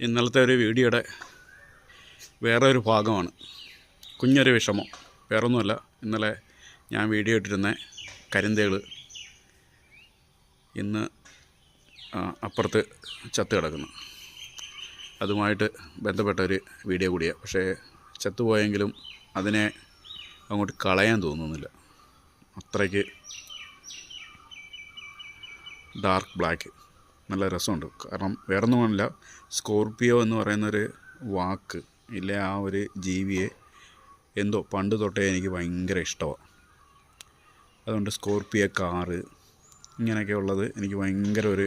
ഇന്നലത്തെ ഒരു വീഡിയോയുടെ വേറെ ഒരു ഭാഗമാണ്. കുഞ്ഞൊരു വിഷമം. വേറൊന്നുമല്ല. ഇന്നലെ ഞാൻ വീഡിയോ ഇട്ടിരുന്ന കരിന്തേൾ ഇന്ന് അപ്പുറത്ത് ചത്ത് കിടക്കുന്നു. അതുമായിട്ട് ബന്ധപ്പെട്ട ഒരു വീഡിയോ കൂടിയാണ്. പക്ഷേ ചത്തുപോയെങ്കിലും അതിനെ അങ്ങോട്ട് കളയാൻ തോന്നുന്നില്ല. അത്രയ്ക്ക് ഡാർക്ക് ബ്ലാക്ക്. നല്ല രസമുണ്ട്. കാരണം വേറൊന്നുമല്ല സ്കോർപ്പിയോ എന്ന് പറയുന്നൊരു വാക്ക് ഇല്ല? ആ ഒരു ജീവിയെ എന്തോ പണ്ട് തൊട്ടേ എനിക്ക് ഭയങ്കര ഇഷ്ടമാണ് അതുകൊണ്ട് സ്കോർപ്പിയോ കാറ് ഇങ്ങനെയൊക്കെ ഉള്ളത് എനിക്ക് ഭയങ്കര ഒരു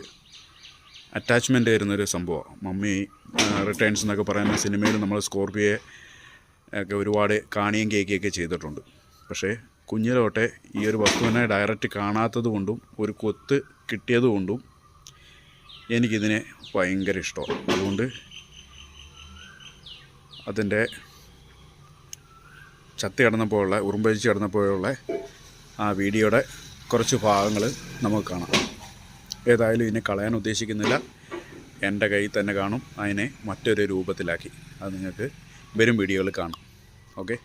അറ്റാച്ച്മെന്റ് വരുന്നൊരു സംഭവമാണ് മമ്മി റിട്ടേൺസ് എന്നൊക്കെ പറയുന്ന സിനിമയിൽ നമ്മൾ സ്കോർപ്പിയെ ഒക്കെ ഒരുപാട് കാണിയും കേൾക്കുകയൊക്കെ ചെയ്തിട്ടുണ്ട്. പക്ഷേ കുഞ്ഞിലോട്ടെ ഈ ഒരു വസ്തുവിനെ ഡയറക്റ്റ് കാണാത്തത് കൊണ്ടും ഒരു കൊത്ത് കിട്ടിയത് കൊണ്ടും എനിക്കിതിനെ ഭയങ്കര ഇഷ്ടമാണ്. അതുകൊണ്ട് അതിന്റെ ചത്തി കിടന്നപ്പോഴുള്ള ഉറുമ്പഴിച്ച് കിടന്നപ്പോഴുള്ള ആ വീഡിയോയുടെ കുറച്ച് ഭാഗങ്ങൾ നമുക്ക് കാണാം. ഏതായാലും ഇതിനെ കളയാൻ ഉദ്ദേശിക്കുന്നില്ല. എന്റെ കയ്യിൽ തന്നെ കാണും. അതിനെ മറ്റൊരു രൂപത്തിലാക്കി. അത് നിങ്ങൾക്ക് വരും വീഡിയോയിൽ കാണാം. ഓക്കെ?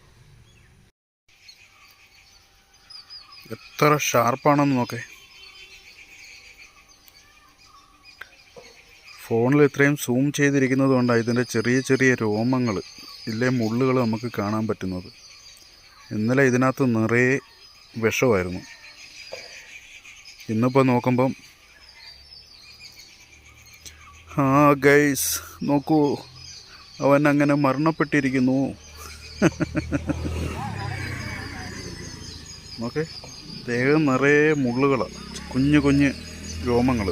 എത്ര ഷാർപ്പാണെന്ന് നോക്കേ. ഫോണിൽ ഇത്രയും സൂം ചെയ്തിരിക്കുന്നത് കൊണ്ടാണ് ഇതിന്റെ ചെറിയ ചെറിയ രോമങ്ങൾ ഇല്ലേ മുള്ളുകൾ നമുക്ക് കാണാൻ പറ്റുന്നത്. ഇന്നലെ ഇതിനകത്ത് നിറയെ വിഷമായിരുന്നു. ഇന്നിപ്പോൾ നോക്കുമ്പം ആ ഗൈസ് നോക്കൂ അവൻ അങ്ങനെ മരണപ്പെട്ടിരിക്കുന്നു. ഓക്കെ ദേഹം നിറയെ മുള്ളുകളാണ് കുഞ്ഞു കുഞ്ഞ് രോമങ്ങൾ.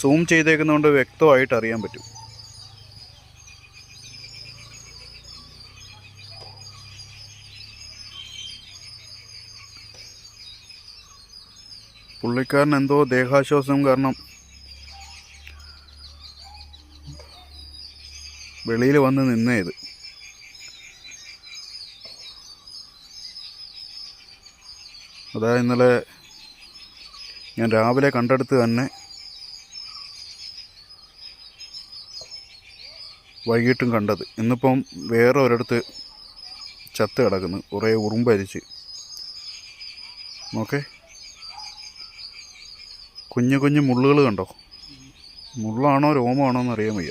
സൂം ചെയ്തേക്കുന്നതുകൊണ്ട് വ്യക്തമായിട്ട് അറിയാൻ പറ്റും. പുള്ളിക്കാരൻ എന്തോ ദേഹാശ്വാസം കാരണം വെളിയിൽ വന്ന് നിന്നേ ഇത് അതാ ഇന്നലെ ഞാൻ രാവിലെ കണ്ടെടുത്ത് തന്നെ വൈകിട്ടും കണ്ടത്. ഇന്നിപ്പം വേറെ ഒരിടത്ത് ചത്ത് കിടക്കുന്നു. കുറേ ഉറുമ്പരിച്ച് നോക്കേ. കുഞ്ഞു കുഞ്ഞു മുള്ളുകൾ കണ്ടോ? മുള്ളാണോ രോമമാണോ എന്നറിയാൻ വയ്യ.